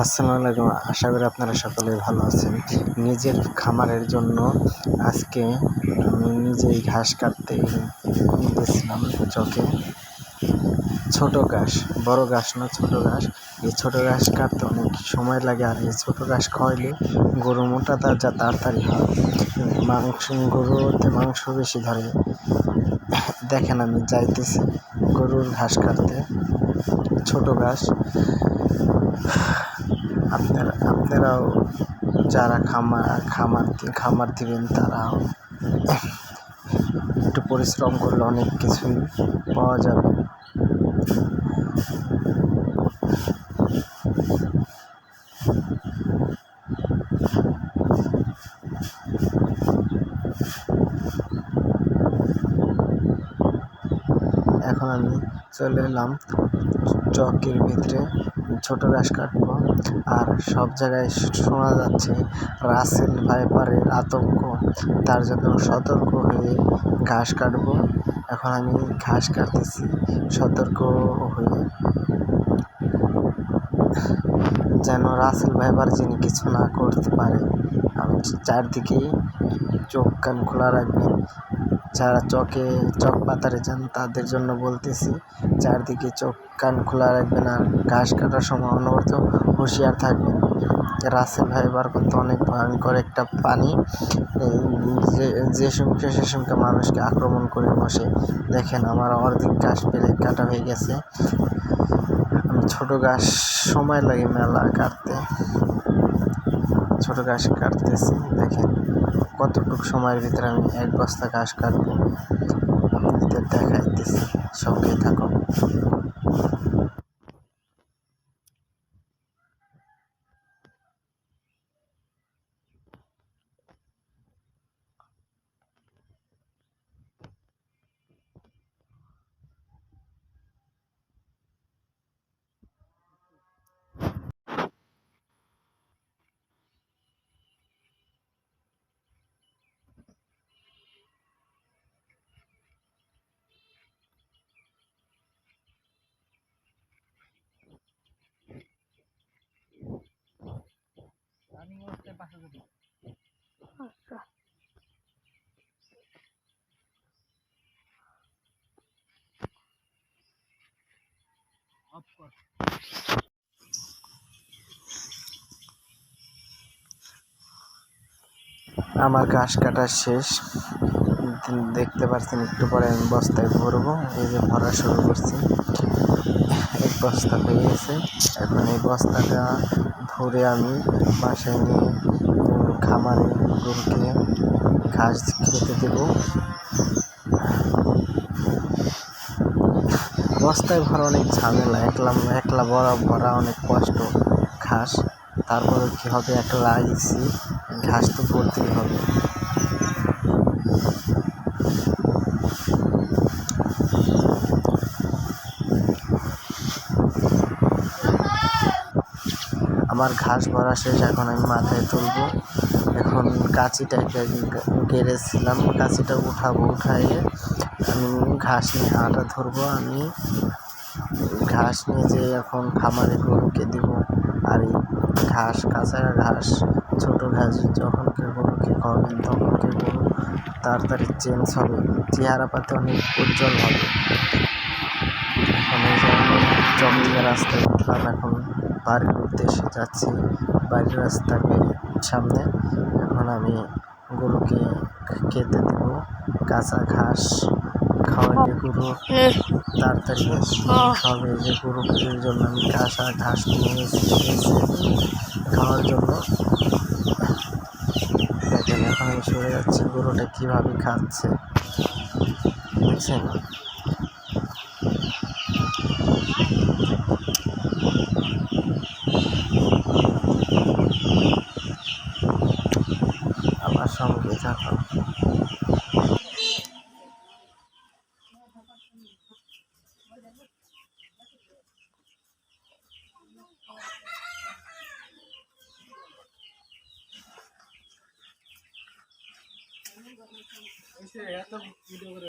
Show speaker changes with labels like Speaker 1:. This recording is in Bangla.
Speaker 1: আসসালামু আশা করি আপনারা সকলে ভালো আছেন। নিজের খামারের জন্য আজকে আমি নিজেই ঘাস কাটতে গেছিলাম চকে ছোট ঘাস, বড় ঘাস না, ছোট ঘাস। এই ছোট ঘাস কাটতে অনেক সময় লাগে আর এই ছোট ঘাস খাওয়াইলে গরু মোটা তার যা তাড়াতাড়ি হয়। মাংস, গরুতে মাংস বেশি ধরে। দেখেন আমি যাইতেছি গরুর ঘাস কাটতে। ছোট ঘাস। আপনারা, আপনারাও যারা খামার খামার খামার দিবেন তারাও একটু পরিশ্রম করলে অনেক কিছুই পাওয়া যাবে। এখন আমি চলে এলাম চকের ভিতরে। ছোট ঘাস কাটবো। আর সব জায়গায় শোনা যাচ্ছে রাসেল ভাইপারের আতঙ্ক। তার জন্য সতর্ক হয়ে ঘাস কাটবো। এখন আমি ঘাস কাটতেছি, সতর্ক হয়ে। যেন রাসেল ভাইপার যিনি কিছু না করতে পারে, আমি চারদিকেই চোখ কান খোলা রাখবেন। যারা চকে, চক পাতারে যান, তাদের জন্য বলতেছি, চারদিকে চোখ কান খোলা রাখবেন আর ঘাস কাটার সময় অনবরত হুঁশিয়ার থাকবেন। রাসেল ভাইবার কিন্তু অনেক ভয়ঙ্কর একটা পানি। যে যে সমুখে, সে সমুখে মানুষকে আক্রমণ করে বসে। দেখেন আমার অর্ধেক ঘাস পেরে কাটা হয়ে গেছে। ছোটো ঘাস সময় লাগে মেলা কাটতে। ছোটো ঘাস কাটতেছি। দেখেন কতটুকু সময়ের ভিতরে আমি এক বস্তা ঘাস কাটবো। দেখাইতেছি। সঙ্গে থাকুন।
Speaker 2: আচ্ছা।
Speaker 3: অফ
Speaker 1: আমার ঘাস কাটা শেষ। দেখতে পাচ্ছেন একটু পরে আমি বস্তায় ভরবো। এই যে ভরা শুরু করছি। এক বস্তা হয়ে গেছে। এখন এই বস্তাটা ভরে আমি বাসায় নিয়ে খামারে গরুকে ঘাস খেতে দেব। বস্তায় ভরা অনেক ঝামেলা, একলা একলা ভরা ভরা অনেক কষ্ট ঘাস। তারপরে কী হবে? একলা আইসি ঘাস তো ভরতেই হবে। আমার ঘাস ভরা শেষ, এখন আমি মাথায় তুলবো। এখন কাঁচিটা গেড়েছিলাম, কাঁচিটা উঠাবো, উঠাইয়ে আমি ঘাস নিয়ে আটা ধরবো। আমি ঘাস নিয়ে যে এখন খামারে গরুকে দিব। আর এই ঘাস, কাঁচা ঘাস, ছোটো ঘাস, যখন কেউ গরুকে খাওয়াবেন তখন কেউ গরু তাড়াতাড়ি চেঞ্জ হবে। চেহারা পাতে অনেক উজ্জ্বল হবে। এখন এই যে আমি চক থেকে রাস্তায় উঠলাম, এখন বাড়ির উদ্দেশ্যে যাচ্ছি। বাড়ির রাস্তার সামনে। এখন আমি গরুকে খেতে দেব। কাঁচা ঘাস খাওয়াইলে গরু, তাড়াতাড়ি খাবে যে গরুর জন্য আমি কাঁচা ঘাস নিয়ে খাওয়ার জন্য। দেখেন, এখন আমি সরে যাচ্ছি। গরুটা কীভাবে খাচ্ছে। বুঝছেন আমার সঙ্গে থাকুন
Speaker 3: এত ভিডিও করে